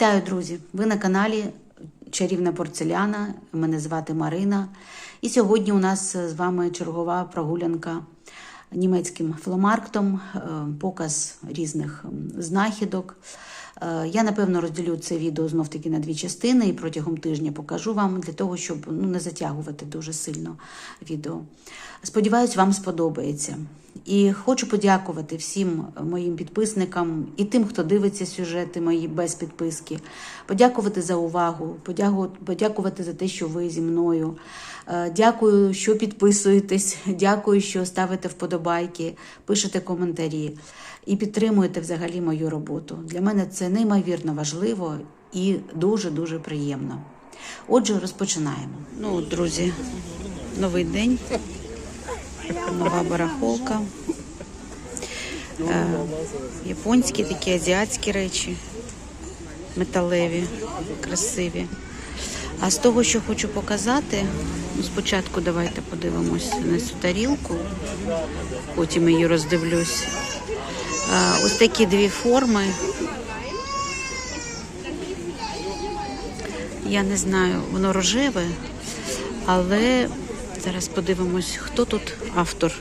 Вітаю, друзі! Ви на каналі Чарівна порцеляна. Мене звати Марина. І сьогодні у нас з вами чергова прогулянка німецьким фломарктом, е, показ різних знахідок. Е, Я напевно розділю це відео знов таки на дві частини і протягом тижня покажу вам для того, щоб ну, не затягувати дуже сильно відео. Сподіваюсь, вам сподобається. І хочу подякувати всім моїм підписникам і тим, хто дивиться сюжети мої без підписки. Подякувати за увагу, подякувати за те, що ви зі мною. Е, Дякую, що підписуєтесь, дякую, що ставите вподобайки, пишете коментарі і підтримуєте взагалі мою роботу. Для мене це неймовірно важливо і дуже-дуже приємно. Отже, розпочинаємо. Ну, друзі, новий день, нова барахолка. Е, японські такі азіатські речі, металеві, красиві. А з того, що хочу показати, ну, спочатку давайте подивимось на цю тарілку, потім її роздивлюсь. Е, Ось такі дві форми. Я не знаю, воно рожеве, але зараз подивимось, хто тут автор.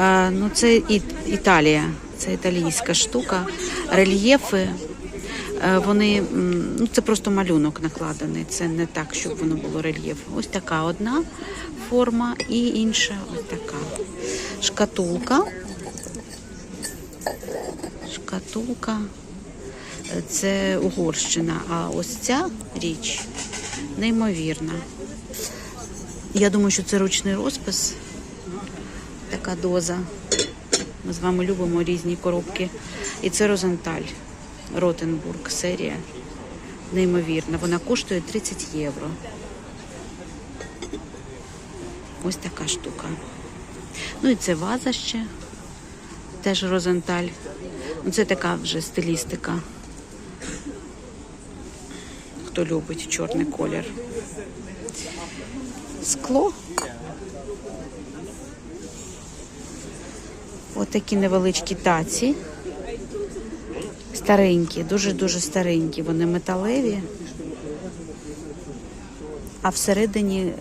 Е, Ну, це І- Італія, це італійська штука. Рельєфи. е, Вони ну це просто малюнок накладений. Це не так, щоб воно було рельєф. Ось така одна форма і інша ось така. Шкатулка. Шкатулка. Е, Це Угорщина. А ось ця річ неймовірна. Я думаю, що це ручний розпис. Така доза. Ми з вами любимо різні коробки. І це Розенталь. Ротенбург серія. Неймовірна. Вона коштує 30 євро. Ось така штука. Ну і це ваза ще. Теж Розенталь. Ну, це така вже стилістика. Хто любить чорний колір. Скло. Ось такі невеличкі таці. Старенькі, дуже-дуже старенькі. Вони металеві. А всередині е,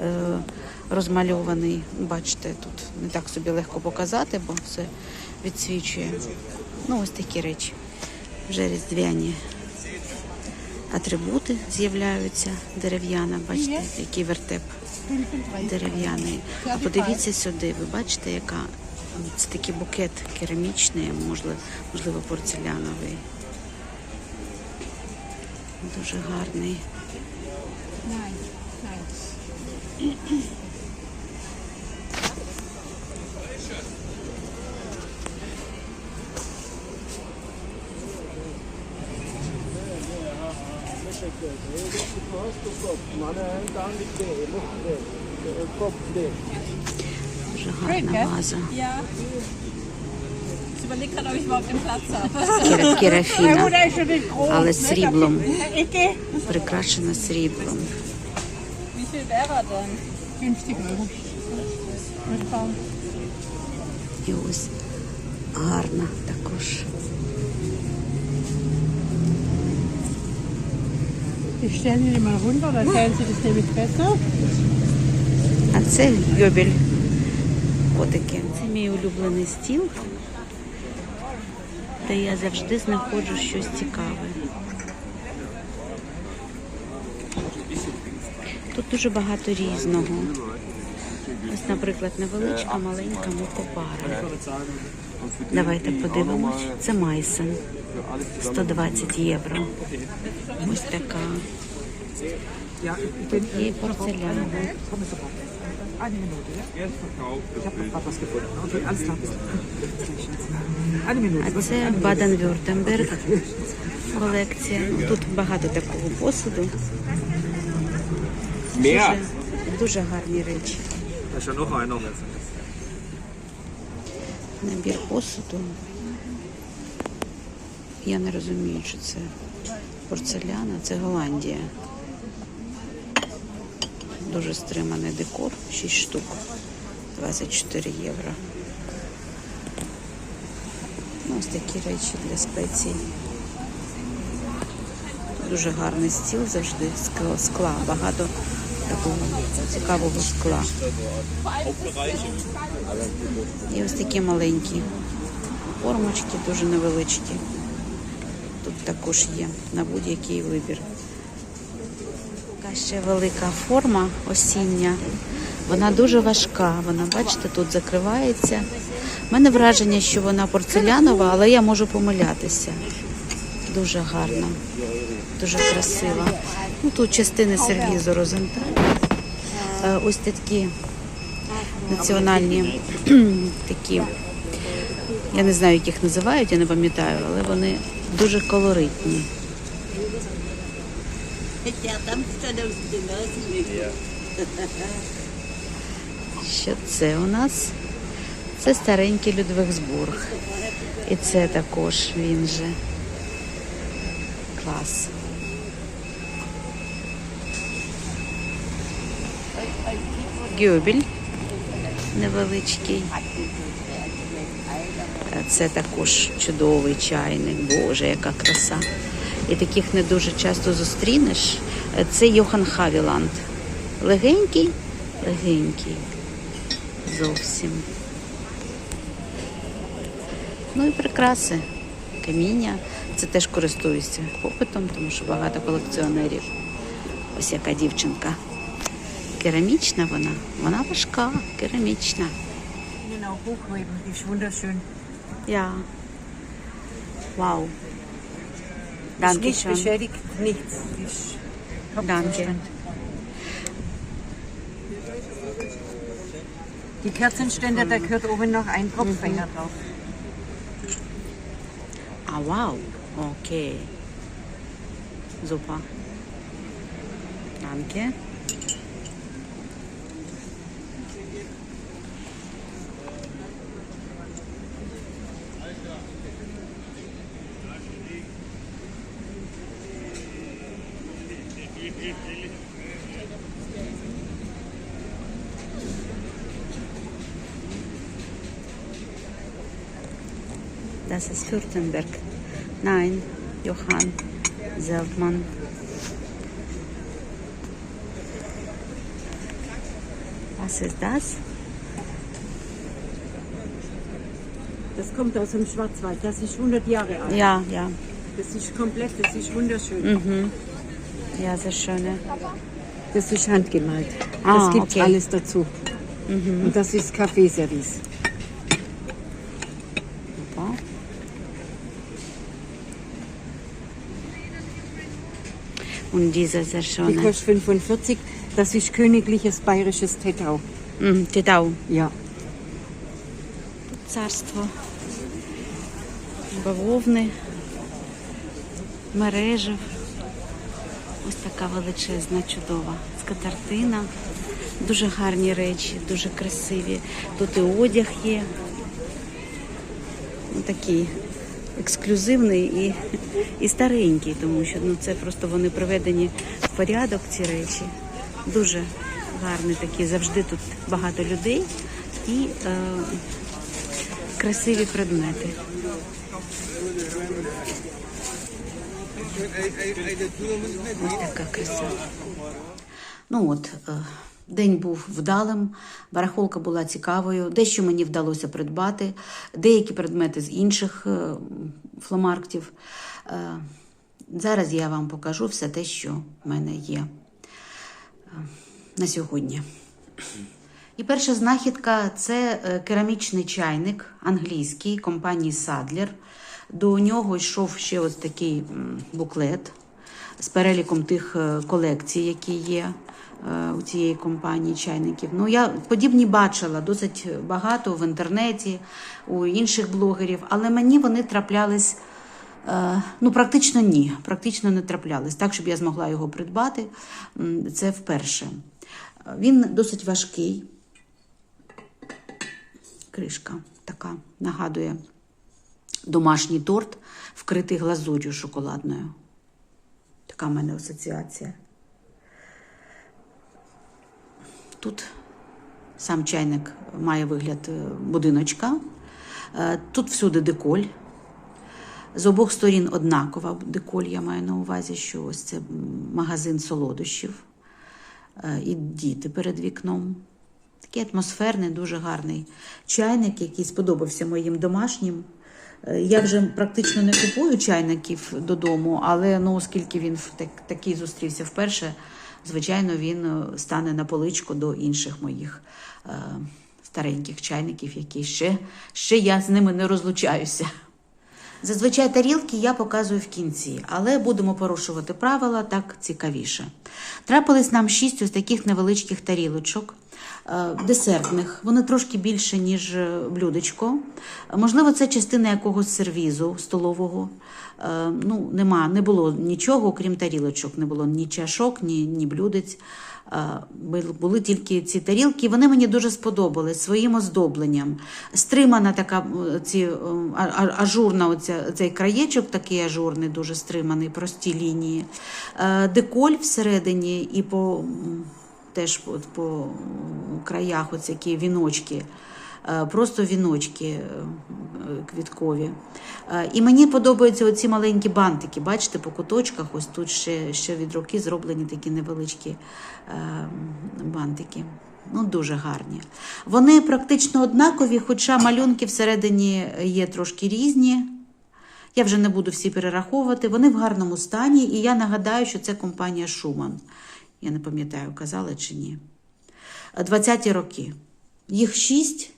розмальований. Бачите, тут не так собі легко показати, бо все відсвічує. Ну, ось такі речі. Вже різдвяні атрибути з'являються. Дерев'яна, бачите, який вертеп дерев'яний. А подивіться сюди, ви бачите, яка це такий букет керамічний, можливо, можливо, порцеляновий. Дуже гарний. Nein, nein. Дуже гарна ваза. Ja. Ich überlege gerade, ob ich überhaupt den Platz habe. Кера- Керафіна, ist schon nicht groß. але сріблом, прикрашена сріблом. Wie viel wäre er denn? 50 Euro. Mitfahren. І ось гарна також. Ich stelle die mal runter, dann sehen Sie das nämlich besser. А це йобель. Отаке. Це мій улюблений стіл, де я завжди знаходжу щось цікаве. Тут дуже багато різного. Ось, наприклад, невеличка, маленька мукопара. Давайте подивимось. Це Майсен. 120 євро. Ось така. Є порцеляна. Eine Minute, ja? Ich habe noch was gefunden. Okay, alles klar. Eine Minute. А це Баден-Вюртемберг колекція. Ну, Тут багато такого посуду. Дуже, дуже гарні речі. Einer. Набір посуду. Я не розумію, що це порцеляна, це Голландія. Дуже стриманий декор, 6 штук, 24 євро. Ну, ось такі речі для спецій. Дуже гарний стіл завжди скла, багато такого цікавого скла. І ось такі маленькі формочки, дуже невеличкі. Тут також є на будь-який вибір. Така ще велика форма осіння. Вона дуже важка. Вона, бачите, тут закривається. У мене враження, що вона порцелянова, але я можу помилятися. Дуже гарна, дуже красива. Ну, тут частини сервізу розенталь. Е, Ось такі національні такі. Я не знаю, як їх називають, я не пам'ятаю, але вони дуже колоритні. Що це у нас? Це старенький Людвигсбург. І це також він же. Клас. Гюбель невеличкий. Це також чудовий чайник. Боже, яка краса. І таких не дуже часто зустрінеш. Це Йохан Хавіланд. Легенький, легенький. Зовсім. Ну і прикраси. Каміння. Це теж користуюся попитом, тому що багато колекціонерів. Ось яка дівчинка. Керамічна вона. Вона важка, керамічна. Auch hochheben, wunderschön. Ja. Wow. Ist Danke nicht schön. beschädigt, nichts. Die ist Top-Zustand. Die Kerzenständer, da gehört oben noch ein Tropfenfänger drauf. Ah, wow. Okay. Super. Danke. Das ist Württemberg. Nein, Johann Seltmann. Was ist das? Das kommt aus dem Schwarzwald. Das ist 100 Jahre alt. Ja, ja. Das ist komplett, das ist wunderschön. Ja, sehr schöne. Das ist handgemalt. Ah, das gibt okay. alles dazu. Und das ist Kaffeeservice. Super. Und diese sehr Die kostet 45. Das ist königliches bayerisches Tettau. М, Титау. Ja. Царство. Бавовни, мережів. Ось така величезна, чудова скатертина. Дуже гарні речі, дуже красиві. Тут і одяг є. Ну, такий ексклюзивний і, і старенький, тому що ну, це просто вони приведені в порядок, ці речі. Дуже гарні такі, завжди тут багато людей і е, красиві предмети. Ось така краса. Ну от, е, день був вдалим, барахолка була цікавою, дещо мені вдалося придбати, деякі предмети з інших е, фломарктів. Е, Зараз я вам покажу все те, що в мене є е, на сьогодні. І перша знахідка це керамічний чайник англійський компанії Садлер. До нього йшов ще ось такий буклет з переліком тих колекцій, які є у цієї компанії чайників. Ну, я подібні бачила досить багато в інтернеті, у інших блогерів, але мені вони траплялись. е, Ну, практично ні, практично не траплялись. Так, щоб я змогла його придбати, це вперше. Е, Він досить важкий. Кришка така нагадує домашній торт, вкритий глазур'ю шоколадною. Така в мене асоціація. Тут сам чайник має вигляд е, будиночка. Е, Тут всюди деколь. З обох сторін однакова деколь, я маю на увазі, що ось це магазин солодощів е, і діти перед вікном. Такий атмосферний, дуже гарний чайник, який сподобався моїм домашнім. Я вже практично не купую чайників додому, але ну, оскільки він так, такий зустрівся вперше, звичайно, він е, стане на поличку до інших моїх е, стареньких чайників, які ще, ще я з ними не розлучаюся. Зазвичай тарілки я показую в кінці, але будемо порушувати правила так цікавіше. Трапились нам шість ось таких невеличких тарілочок. е, Десертних, вони трошки більше, ніж е, блюдечко. Можливо, це частина якогось сервізу столового. Е, Ну, нема, не було нічого, окрім тарілочок. Не було ні чашок, ні, ні блюдець. Були тільки ці тарілки. Вони мені дуже сподобались своїм оздобленням. Стримана така ці, ажурна оця, цей краєчок, такий ажурний, дуже стриманий, прості лінії. Е, Деколь всередині і по теж от по краях оці які віночки. Е, Просто віночки е, квіткові. Е, І мені подобаються оці маленькі бантики. Бачите, по куточках, ось тут ще, ще від руки зроблені такі невеличкі бантики. Ну, дуже гарні. Вони практично однакові, хоча малюнки всередині є трошки різні. Я вже не буду всі перераховувати. Вони в гарному стані, і я нагадаю, що це компанія Шуман. Я не пам'ятаю, казала чи ні. 20-ті роки. Їх шість,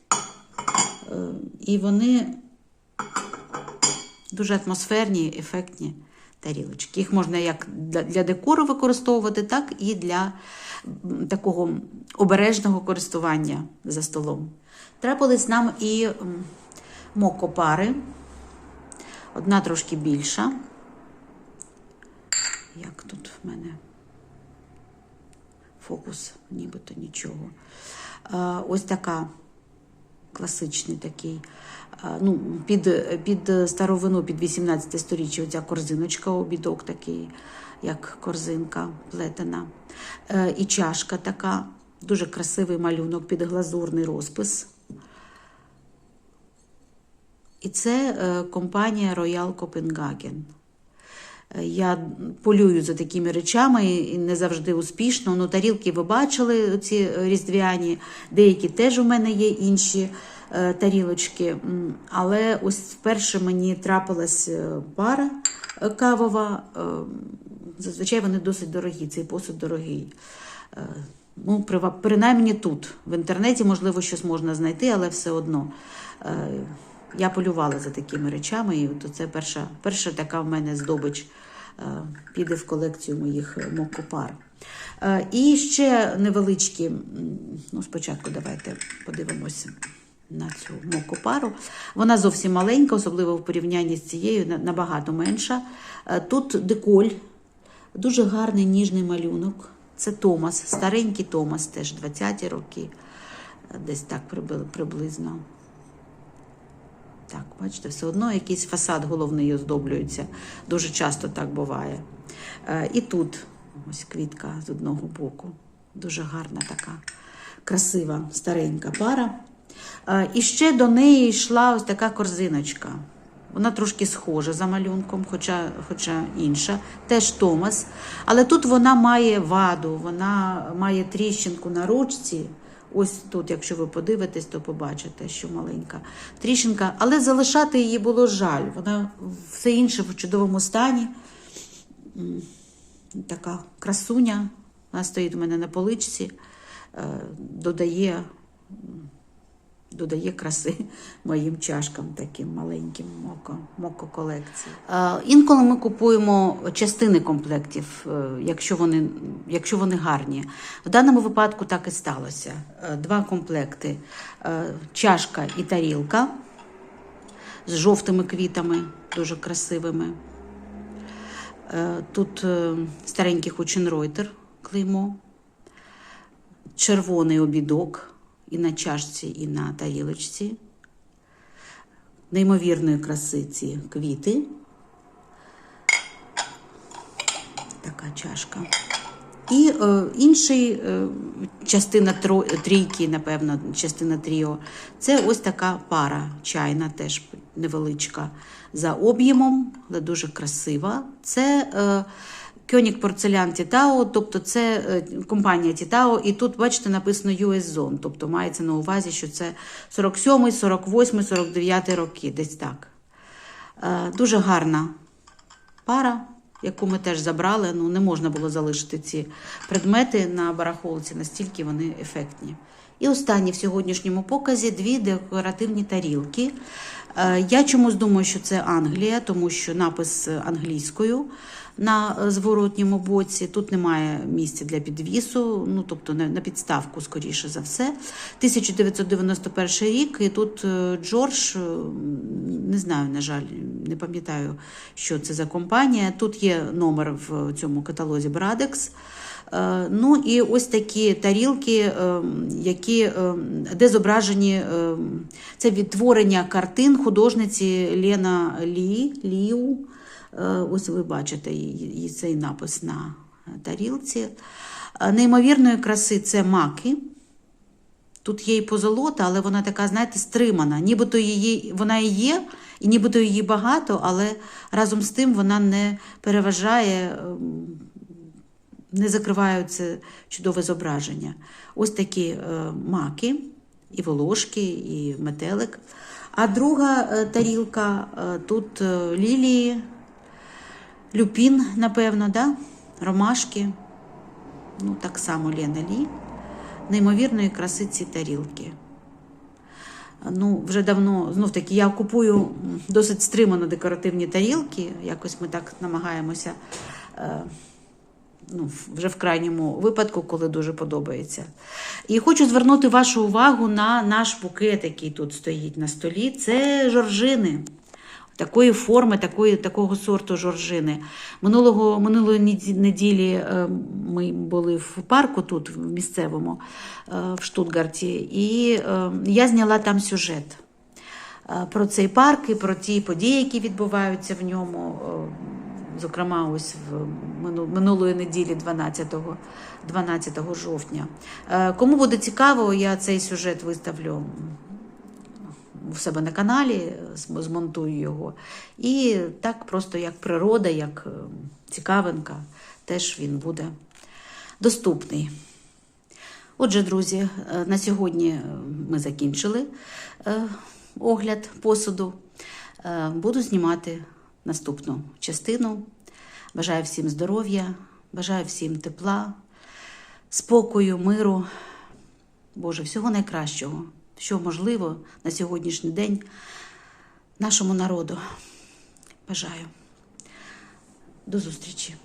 і вони дуже атмосферні, ефектні тарілочки. Їх можна як для декору використовувати, так і для такого обережного користування за столом. Трапились нам і мокопари. Одна трошки більша. Як тут в мене фокус, нібито нічого. Ось така класичний такий. Ну, під, під старовину, під 18 сторіччя, оця корзиночка, обідок такий, як корзинка плетена. Е, І чашка така, дуже красивий малюнок, під глазурний розпис. І це е, компанія Royal Copenhagen. Я полюю за такими речами і не завжди успішно. Ну, тарілки ви бачили, ці різдвяні, деякі теж у мене є інші е, тарілочки. Але ось вперше мені трапилась е, пара е, кавова. Зазвичай вони досить дорогі, цей посуд дорогий. Ну, принаймні тут. В інтернеті, можливо, щось можна знайти, але все одно. Е, Я полювала за такими речами, і от це перша, перша така в мене здобич е, піде в колекцію моїх мокопар. Е, І ще невеличкі, ну, спочатку давайте подивимося на цю мокопару. Вона зовсім маленька, особливо в порівнянні з цією, набагато менша. Е, Тут деколь, дуже гарний ніжний малюнок. Це Томас, старенький Томас, теж 20-ті роки, е, десь так приблизно. Так, бачите, все одно якийсь фасад головний оздоблюється. Дуже часто так буває. Е, І тут ось квітка з одного боку. Дуже гарна така, красива, старенька пара. Е, І ще до неї йшла ось така корзиночка. Вона трошки схожа за малюнком, хоча, хоча інша, теж Томас. Але тут вона має ваду, вона має тріщинку на ручці. Ось тут, якщо ви подивитесь, то побачите, що маленька тріщинка. Але залишати її було жаль. Вона все інше в чудовому стані. Така красуня. Вона стоїть у мене на поличці, е, додає додає краси моїм чашкам, таким маленьким моко, моко колекції. Інколи ми купуємо частини комплектів, е, якщо вони, якщо вони гарні. В даному випадку так і сталося. Е, Два комплекти: е, чашка і тарілка з жовтими квітами, дуже красивими. Тут старенький Хученройтер клеймо, червоний обідок і на чашці, і на тарілочці. Неймовірної краси ці квіти. Така чашка. І е, інший е, частина тро- трійки, напевно, частина тріо, це ось така пара чайна, теж невеличка за об'ємом, але дуже красива. Це е, Кьонік Порцелян Тітао, тобто це е, компанія Тітао, і тут, бачите, написано US Zone, тобто мається на увазі, що це 47, 48, 49 роки, десь так. Е, Дуже гарна пара, яку ми теж забрали. Ну, не можна було залишити ці предмети на барахолці, настільки вони ефектні. І останні в сьогоднішньому показі дві декоративні тарілки. Е, Я чомусь думаю, що це Англія, тому що напис англійською на е, зворотньому боці. Тут немає місця для підвісу, ну тобто на підставку, скоріше за все. 1991 рік, і тут е, Джордж, не знаю, на жаль, не пам'ятаю, що це за компанія. Тут є номер в цьому каталозі Брадекс. Ну і ось такі тарілки, е, які, е, де зображені е, це відтворення картин художниці Лена Лі, Ліу. Е, Ось ви бачите її цей напис на тарілці. Е, Неймовірної краси це маки. Тут є і позолота, але вона така, знаєте, стримана. Нібито її, вона і є, і нібито її багато, але разом з тим вона не переважає, ем, не закриває це чудове зображення. Ось такі е, маки, і волошки, і метелик. А друга е, тарілка е, тут лілії, люпін, напевно, да? ромашки. Ну, так само Лена Лі. Неймовірної краси ці тарілки. Ну, вже давно, знов таки, я купую досить стримано декоративні тарілки. Якось ми так намагаємося. Ну, вже в крайньому випадку, коли дуже подобається. І хочу звернути вашу увагу на наш букет, який тут стоїть на столі. Це жоржини. Такої форми, такої, такого сорту жоржини. Минулого, минулої неділі е, ми були в парку тут, в місцевому, е, в Штутгарті, і е, я зняла там сюжет про цей парк і про ті події, які відбуваються в ньому. Зокрема, ось в минулої неділі, 12, 12 жовтня. Е, Кому буде цікаво, я цей сюжет виставлю в себе на каналі, змонтую його. І так просто як природа, як е, цікавинка, теж він буде доступний. Отже, друзі, е, на сьогодні ми закінчили огляд посуду. Буду знімати наступну частину. Бажаю всім здоров'я, бажаю всім тепла, спокою, миру. Боже, всього найкращого, що можливо на сьогоднішній день нашому народу. Бажаю. До зустрічі!